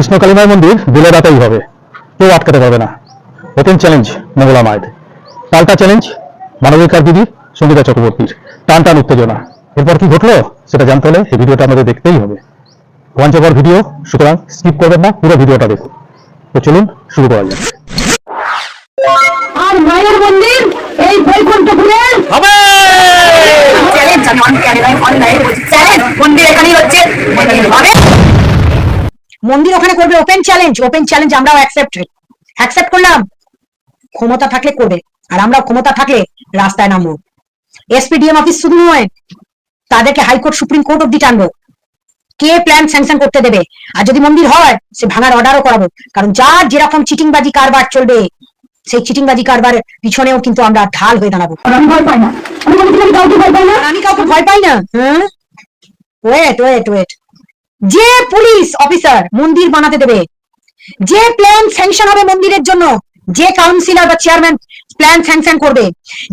কৃষ্ণ কালীমায় মন্দির দিলে রাতেই হবে। কেউ আটকাতে পারবে না। ওপেন চ্যালেঞ্জ মঙ্গলা মায়ের। পাল্টা চ্যালেঞ্জ মানবিকার দিদি সঙ্গীতা চক্রবর্তীর। টান টান উত্তেজনা। এরপর কি ঘটলো? সেটা জানতে হলে এই ভিডিওটা আমাদের দেখতেই হবে। পঞ্চগড় ভিডিও সুতরাং স্কিপ করবেন না পুরো ভিডিওটা দেখুন। তো চলুন শুরু করা যাক। আর মায়ের মন্দির এই বৈকুণ্ঠপুরে হবে চ্যালেঞ্জ আমি অন ক্যামেরায় অনলাইনে বলছি চ্যালেঞ্জ মন্দির এখানেই হচ্ছে মন্দির হবে মন্দির ওখানে করবে ওপেন চ্যালেঞ্জ ওপেন চ্যালেঞ্জ আমরাও অ্যাকসেপ্ট অ্যাকসেপ্ট করলাম ক্ষমতা থাকলে করবে আর আমরা ক্ষমতা থাকলে রাস্তায় নামবো। এসপিডিএম অফিস শুধু নয় তাদেরকে হাইকোর্ট সুপ্রিম কোর্ট অব্দি টানবো। কে প্ল্যান স্যাংশন করতে দেবে? আর যদি মন্দির হয় সে ভাঙার অর্ডারও করাবো। কারণ যার যেরকম চিটিংবাজি কারবার চলবে সেই চিটিংবাজি কারবার পিছনেও কিন্তু আমরা ঢাল হয়ে দাঁড়াবো। আমি না। আমি কাউকে ভয় পাই না। আর আমি কাউকে ভয় পাই না হ্যাঁ? ওয়েট ওয়েট ওয়েট যে পুলিশ অফিসার মন্দির বানাতে দেবে, যে প্ল্যান স্যাংশন হবে মন্দিরের জন্য, যে কাউন্সিলর বা চেয়ারম্যান প্ল্যান স্যাংশন করবে,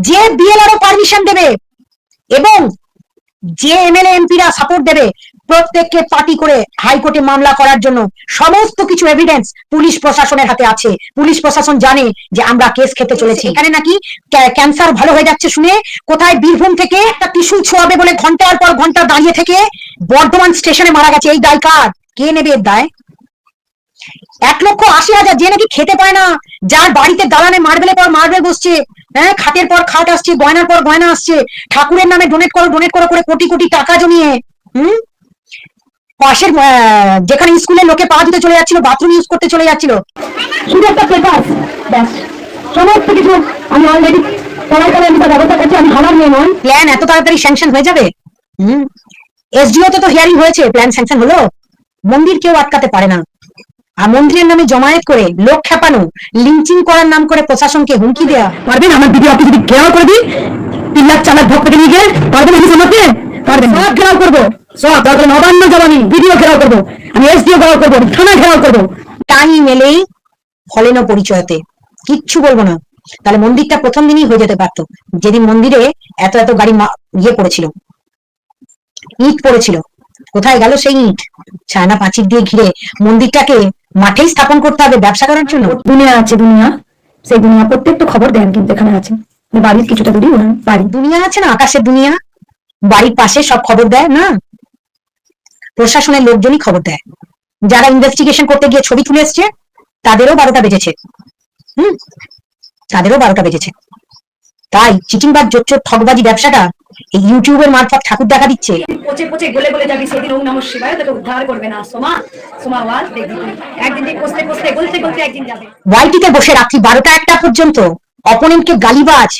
যে বিএলআরও পারমিশন দেবে এবং যে এমএলএ এমপিরা সাপোর্ট দেবে প্রত্যেককে পার্টি করে হাইকোর্টে মামলা করার জন্য সমস্ত কিছু এভিডেন্স পুলিশ প্রশাসনের হাতে আছে। পুলিশ প্রশাসন জানে যে আমরা কেস খেতে চলেছি। এখানে নাকি ক্যান্সার ভালো হয়ে যাচ্ছে শুনে কোথায় বীরভূম থেকে একটা টিস্যু ছোঁয়াবে বলে ঘণ্টার পর ঘণ্টা দাঁড়িয়ে থেকে বর্ধমান স্টেশনে মারা গেছে। এই দায় কার? কে নেবে এর দায়? এক লক্ষ আশি হাজার যে নাকি খেতে পায় না। যার বাড়িতে দালানে মার্বেলের পর মার্বেল বসছে। হ্যাঁ খাটের পর খাট আসছে গয়নার পর গয়না আসছে। ঠাকুরের নামে ডোনেট করো ডোনেট করো করে কোটি কোটি টাকা জমিয়ে। হুম? পাশের যেখানে স্কুলে লোকে পা ধুতে চলে যাচ্ছিল বাথরুম ইউজ করতে চলে যাচ্ছিল। শুধু একটা পেপার ব্যাস। সমস্ত কিছু আমি অলরেডি সবাই করে আমি ব্যবস্থা করছি আমি হারার মেয়ে নয় প্ল্যান এত তাড়াতাড়ি স্যাংশন হয়ে যাবে? হুম। এসডিও তে তো হিয়ারিং হয়েছে প্ল্যান স্যাংশন হলো? মন্দির কেউ আটকাতে পারে না। আর মন্দিরের নামে জমায়েত করে লোক খেপানো লিঞ্চিং করার নাম করে প্রশাসনকে হুমকি দেয়া। পারবেন? আমার ভিডিও আপনি যদি ঘেরাও করে দিই তিন লাখ চার লাখ ভক্তকে নিয়ে গিয়ে পারবেন? আমি সামলাতে পারবেন। সব ঘেরাও করব। সব তারপরে নবান্ন জবানি ভিডিও ঘেরাও করব আমি এসডিও ঘেরাও করব থানা ঘেরাও করব। টাইম এলেই ফলেন পরিচয়তে। কিচ্ছু বলব না। তাহলে মন্দিরটা প্রথম দিনই হয়ে যেতে পারতো। যেদিন মন্দিরে এত এত গাড়ি ইয়ে পড়েছিল। ইট পড়েছিল। কোথায় গেল সেই ইট? ছায়না পাঁচির দিয়ে ঘিরে মন্দিরটাকে মাঠেই স্থাপন করতে হবে ব্যবসা করার জন্য। দুনিয়া আছে দুনিয়া। সেই দুনিয়া প্রত্যেকটা খবর দেন কিন্তু এখানে আছে। বাড়ির কিছুটা দূরই ওনার বাড়ি। দুনিয়া আছে না আকাশের দুনিয়া? বাড়ির পাশে সব খবর দেয় না? প্রশাসনের লোকজনই খবর দেয়। যারা ইনভেস্টিগেশন করতে গিয়ে ছবি তুলে এসছে তাদেরও বারোটা বেজেছে। হুম? তাদেরও বারোটা বেজেছে। তাই চিটিংবাজ জোচ্চোর ঠকবাজি ব্যবসাটা এই ইউটিউবের মারফত ঠাকুর দেখা দিচ্ছে। পচে পচে গলে গলে যাবি সেদিন ওম নমঃ শিবায় তোকে উদ্ধার করবে না। সোমা সোমা আওয়াজ দেখবি একদিন তুই কষতে কষতে গলতে গলতে একদিন যাবে। ওয়াইটিতে বসে রাত্রি বারোটা একটা পর্যন্ত অপোনেন্টকে গালিবাজ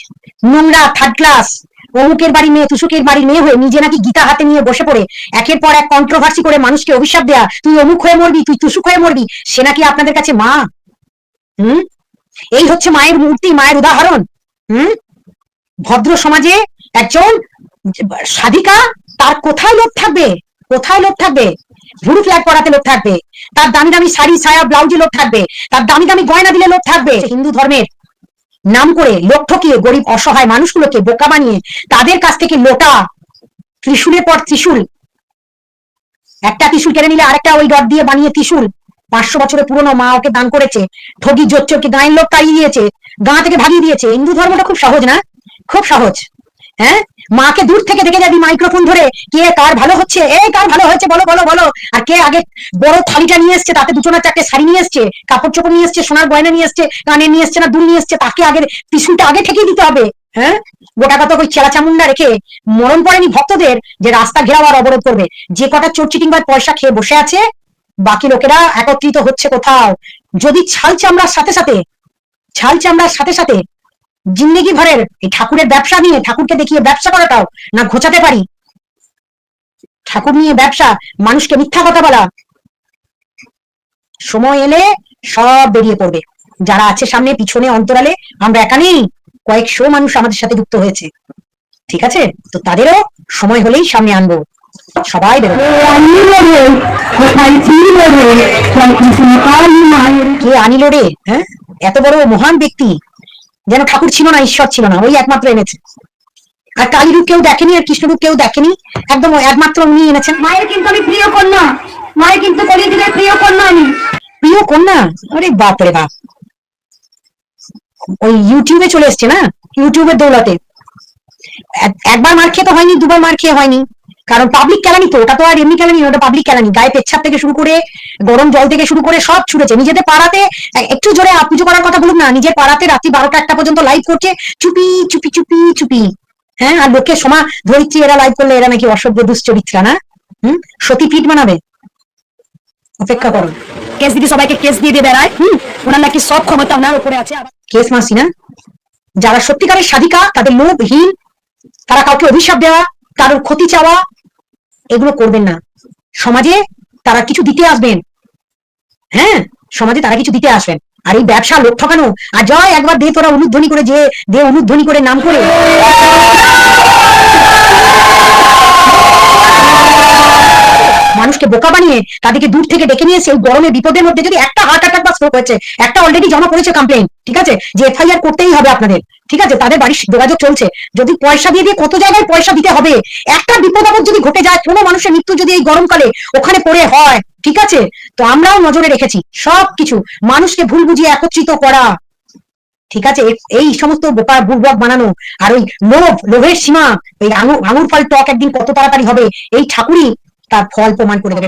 নোংরা থার্ড ক্লাস অমুকের বাড়ি মেয়ে তুসুকের বাড়ির মেয়ে হয়ে নিজে নাকি গীতা হাতে নিয়ে বসে পড়ে। একের পর এক কন্ট্রোভার্সি করে মানুষকে অভিশাপ দেয়া। তুই অমুক হয়ে মরবি, তুই তুসুক হয়ে মরবি, সে নাকি আপনাদের কাছে মা? হুম? এই হচ্ছে মায়ের মূর্তি, মায়ের উদাহরণ। হুম? ভদ্র সমাজে একজন সাধিকা, তার কোথায় লোভ থাকবে? কোথায় লোভ থাকবে? ভুরু ফ্ল্যাগ পরাতে লোভ থাকবে। তার দামি দামি শাড়ি, ছায়া ব্লাউজে লোভ থাকবে। তার দামি দামি গয়না দিলে লোভ থাকবে। হিন্দু ধর্মের নাম করে লোক ঠকিয়ে গরিব অসহায় মানুষগুলোকে বোকা বানিয়ে তাদের কাছ থেকে লোটা ত্রিশুলের পর ত্রিশুল। একটা ত্রিশুল কেড়ে নিলে আরেকটা ওই ডট দিয়ে বানিয়ে ত্রিশুল। পাঁচশো বছরের পুরনো মা ওকে দান করেছে, ঠগি জোচ্চরকে গাঁয়ের লোক তাড়িয়ে দিয়েছে, গাঁ থেকে ভাগিয়ে দিয়েছে। হিন্দু ধর্মটা খুব সহজ না? খুব সহজ। হ্যাঁ? মাকে দূর থেকে দেখে যাবি মাইক্রোফোন ধরে। কে কার ভালো হচ্ছে? এই, কার ভালো হয়েছে বলো বলো বলো। আর কে আগে বড় থালিটা নিয়ে এসছে? তাতে দুটো না চারটে শাড়ি নিয়ে এসছে, কাপড় চোপড় নিয়ে এসছে, সোনার গয়না নিয়ে এসছে, কানে নিয়ে এসছে না দুল নিয়ে এসছে, তাকে আগে ত্রিশুলটা আগে ঠেকিয়ে দিতে হবে হ্যাঁ? গোটা কথা ওই চেলা চামুন্ডা রেখে মরণ পড়েনি ভক্তদের যে রাস্তা ঘেরাও আর অবরোধ করবে। যে কটা চোর চিটিংবার পয়সা খেয়ে বসে আছে, বাকি লোকেরা একত্রিত হচ্ছে কোথাও। যদি ছাল চামড়ার সাথে সাথে, ছাল চামড়ার সাথে সাথে জিন্দেগি ভরের এই ঠাকুরের ব্যবসা নিয়ে ঠাকুরকে দেখিয়ে ব্যবসা করাটাও না ঘোচাতে পারি? ঠাকুর নিয়ে ব্যবসা মানুষকে মিথ্যা কথা বলা। সময় এলে সব বেরিয়ে পড়বে। যারা আছে সামনে পিছনে অন্তরালে আমরা একা নেই। কয়েকশো মানুষ আমাদের সাথে যুক্ত হয়েছে। ঠিক আছে? তো তাদেরও সময় হলেই সামনে আনব। সবাই কে আনিল রে? হ্যাঁ? এত বড় মহান ব্যক্তি। যেন ঠাকুর ছিল না ঈশ্বর ছিল না ওই একমাত্র এনেছে। আর কালী রূপ কেউ দেখেনি আর কৃষ্ণ রূপ কেউ দেখেনি একদম একমাত্র উনি এনেছেন। মায়ের কিন্তু আমি প্রিয় কন্যা মায়ের কিন্তু কলিযুগের প্রিয় কন্যা আমি। প্রিয় কন্যা? আরে বাপ রে বাপ। ওই ইউটিউবে চলে এসছে না? ইউটিউবের দৌলতে। এক- একবার মার খেয়ে তো হয়নি দুবার মার খেয়ে হয়নি। কারণ পাবলিক কেলানি তো ওটা তো আর এমনি কেলানি ওটা পাবলিক কেলানি। গায়ে পেচ্ছাপ থেকে শুরু করে গরম জল থেকে শুরু করে সব ছুড়েছে নিজেদের পাড়াতে একটু জোরে পুজো করার কথা বলুন না নিজের পাড়াতে রাত্রি বারোটা একটা পর্যন্ত লাইভ করছে চুপি চুপি চুপি চুপি। হ্যাঁ আর লোকে সমা ধরিত্রী এরা লাইভ করলে এরা নাকি অসভ্য দুশ্চরিত্রা না? হম? সতী পিঠ বানাবে? অপেক্ষা করো। কেস দিদি সবাইকে কেস দিয়ে দিয়ে বেড়ায় হুম? ওনার নাকি সব ক্ষমতা ওনার উপরে আছে কেস মাসি না? যারা সত্যিকারের সাধিকা তাদের লোভহীন তারা কাউকে অভিশাপ দেওয়া কারোর ক্ষতি চাওয়া, এগুলো করবেন না। সমাজে তারা কিছু দিতে আসবেন। হ্যাঁ সমাজে তারা কিছু দিতে আসবেন। আর এই ব্যবসা লোক ঠকানো, আর জয় একবার দে তোরা অনুধ্বনি করে যে, দে অনুধ্বনি করে নাম করে। মানুষকে বোকা বানিয়ে তাদেরকে দূর থেকে ডেকে নিয়ে সেই গরমে বিপদের মধ্যে যদি একটা হার্ট অ্যাটাক বা স্ট্রোক হয়েছে, একটা অলরেডি জমা করেছে কমপ্লেন ঠিক আছে? যে এফআইআর করতেই হবে আপনাদের। ঠিক আছে, তাদের বাড়ির যোগাযোগ চলছে। যদি পয়সা দিয়ে দিয়ে কত জায়গায় পয়সা দিতে হবে? একটা বিপদ আপদ যদি ঘটে যায়, কোনো মানুষের মৃত্যু যদি এই গরমকালে ওখানে পড়ে হয়, ঠিক আছে? তো আমরাও নজরে রেখেছি সব কিছু মানুষকে ভুল বুঝিয়ে একত্রিত করা। ঠিক আছে এই সমস্ত বোকা বুর্বক বানানো। আর ওই লোভ, লোভের সীমা, এই আঙুর ফল টক একদিন কত তাড়াতাড়ি হবে, এই ঠাকুরই তার ফল প্রমাণ করে দেবে।